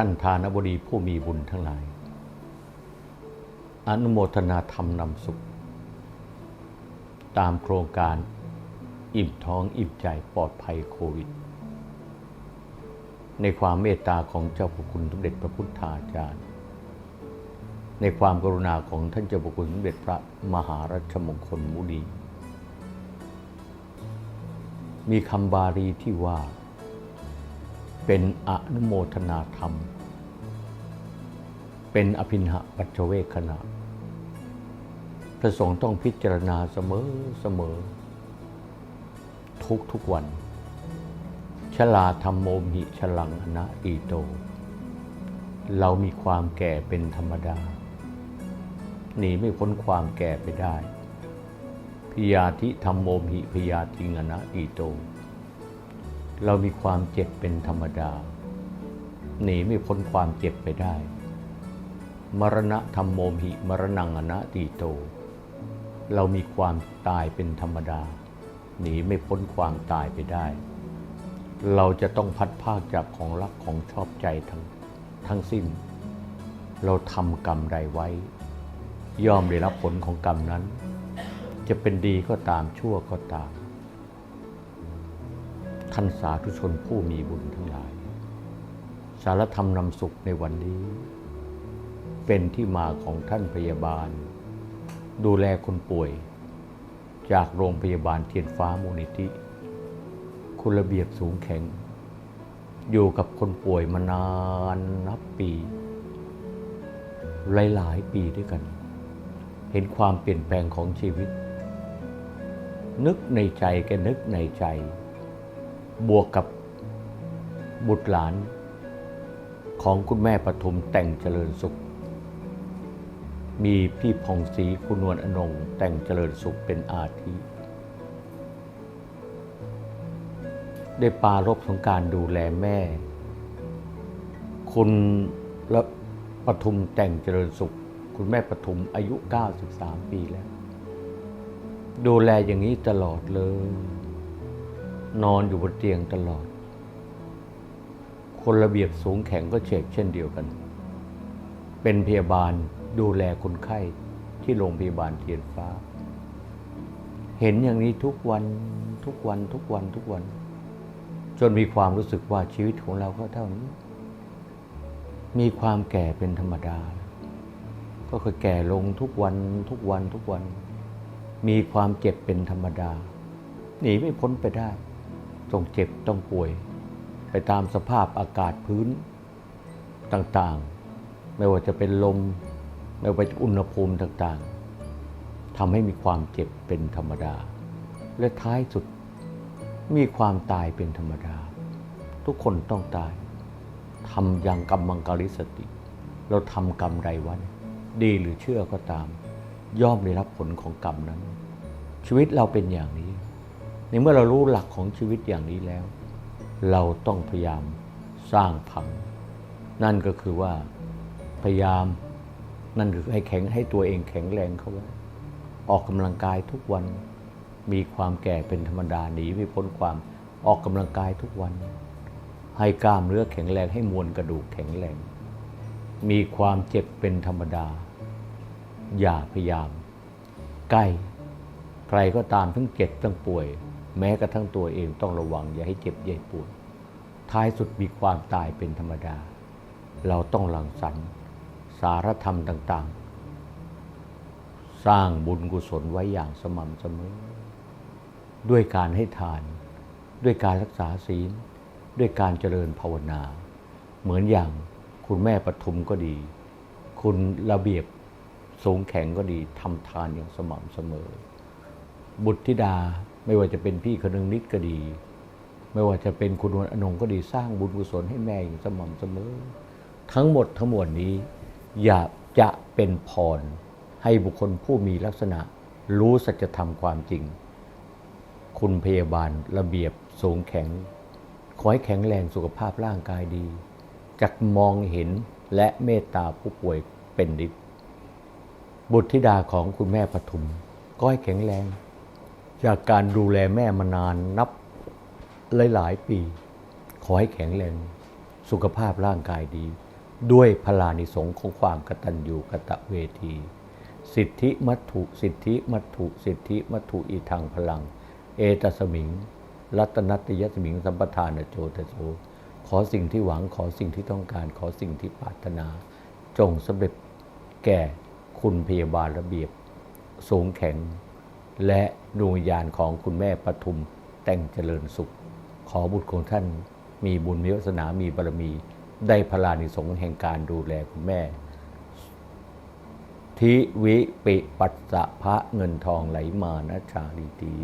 ท่านทานบดีผู้มีบุญทั้งหลาย อนุโมทนาธรรมนำสุข ตามโครงการอิ่มท้องอิ่มใจปลอดภัยโควิด ในความเมตตาของเจ้าพระคุณสมเด็จพระพุทธาจารย์ ในความกรุณาของท่านเจ้าพระคุณสมเด็จพระมหารัชมงคลมุนีมีคำบาลีที่ว่า เป็นอนุโมทนาธรรม เป็นอภินหปัจเวคขณะพระสงฆ์ต้องพิจารณาเสมอเสมอ ทุกทุกวัน ชลาธรรมโมหิฉลังอนะตีโต เรามีความแก่เป็นธรรมดา หนีไม่พ้นความแก่ไปได้พิยาธิธรรมโมหิพยาธิงอนะตีโต เรามีความเจ็บเป็นธรรมดา หนีไม่พ้นความเจ็บไปได้ มรณะธรรมโมหิ มรณังอนะตีโต เรามีความตายเป็นธรรมดา หนีไม่พ้นความตายไปได้ เราจะต้องพัดภาคจากของรักของชอบใจทั้งทั้งสิ้น เราทำกรรมใดไว้ ย่อมได้รับผลของกรรมนั้น จะเป็นดีก็ตามชั่วก็ตาม ท่านสาธุชนผู้มีบุญทั้งหลาย สารธรรมนำสุขในวันนี้ เป็นที่มาของท่านพยาบาล ดูแลคนป่วย จากโรงพยาบาลเทียนฟ้ามูลนิธิคุณระเบียบสูงแข็ง อยู่กับคนป่วยมานานนับปี หลาย ๆ ปีด้วยกัน เห็นความเปลี่ยนแปลงของชีวิต นึกในใจแกนึกในใจ บวกกับบุตรหลานของคุณแม่ปทุมแต่งเจริญสุข มีพี่พองศรีคุณนวลอนงแต่งเจริญสุขเป็นอาทิได้ปารบของการดูแลแม่ คุณและปทุมแต่งเจริญสุข คุณแม่ปทุมอายุ 93 ปีแล้ว ดูแลอย่างนี้ตลอดเลย นอนอยู่บนเตียงตลอด คนระเบียบสูงแข็งก็เชกเช่นเดียวกัน เป็นพยาบาลดูแลคนไข้ที่โรงพยาบาลเทียนฟ้า เห็นอย่างนี้ทุกวันทุกวันทุกวันทุกวัน จนมีความรู้สึกว่าชีวิตของเราก็เท่านี้ มีความแก่เป็นธรรมดา ก็คือแก่ลงทุกวันทุกวันทุกวัน มีความเจ็บเป็นธรรมดาหนีไม่พ้นไปได้ ต้องเจ็บต้องป่วยไปตามสภาพอากาศพื้นต่างๆ ไม่ว่าจะเป็นลม ไม่ว่าจะอุณหภูมิต่างๆทำให้มีความเจ็บเป็นธรรมดา และท้ายสุดมีความตายเป็นธรรมดา ทุกคนต้องตายทำอย่างกรรมังกริสติ เราทำกรรมใดวัน ดีหรือเชื่อก็ตาม ย่อมได้รับผลของกรรมนั้น ชีวิตเราเป็นอย่างนี้ ในเมื่อเรารู้หลักของชีวิตอย่างนี้แล้ว เราต้องพยายามสร้างพัง นั่นก็คือว่าพยายามนั่นคือให้แข็งให้ตัวเองแข็งแรงเข้าไว้ออกกำลังกายทุกวัน มีความแก่เป็นธรรมดาหนีไม่พ้นความออกกำลังกายทุกวัน ให้กล้ามเนื้อแข็งแรงให้มวลกระดูกแข็งแรง มีความเจ็บเป็นธรรมดา อย่าพยายาม ใกล้ ใครก็ตามทั้งเจ็บทั้งป่วย แม้กระทั่งตัวเองต้องระวังอย่าให้เจ็บอย่าให้ปวดท้ายสุดมีความตายเป็นธรรมดา เราต้องหลังสรรสารธรรมต่างๆ สร้างบุญกุศลไว้อย่างสม่ำเสมอ ด้วยการให้ทาน ด้วยการรักษาศีล ด้วยการเจริญภาวนา เหมือนอย่างคุณแม่ปทุมก็ดี คุณระเบียบสูงแข็งก็ดีทำทานอย่างสม่ำเสมอ บุตรธิดาไม่ว่าจะเป็นพี่คนึงนิดก็ดี ไม่ว่าจะเป็นคุณนวลอนงก็ดีสร้างบุญกุศลให้แม่อย่างสม่ำเสมอ ทั้งหมดทั้งมวลนี้ อยากจะเป็นพร ให้บุคคลผู้มีลักษณะ รู้สัจธรรมความจริง คุณพยาบาลระเบียบสูงแข็ง ขอให้แข็งแรงสุขภาพร่างกายดีจักมองเห็นและเมตตาผู้ป่วยเป็นดิบบุตรธิดาของคุณแม่ปทุม ก็ให้แข็งแรง จากการดูแลแม่มานานนับหลาย ๆ ปี ขอให้แข็งแรง สุขภาพร่างกายดี ด้วยพลานิสงของความกตัญญูกตเวที สิทธิมัตถุ สิทธิมัตถุ สิทธิมัตถุอีทางพลัง เอตสมิง รัตนัตยสมิงสัมปทานโจตโสขอสิ่งที่หวังขอสิ่งที่ต้องการขอสิ่งที่ปรารถนา จงสำเร็จแก่คุณพยาบาลระเบียบ สูงแข็ง และดวงวิญญาณของคุณแม่ปทุมแต่งเจริญสุข ขอบุตรของท่านมีบุญมีวาสนามีบารมี ได้พลานิสงส์แห่งการดูแลคุณแม่ ทิวิปิปัสสะพระเงินทองไหลมานะชาลีตี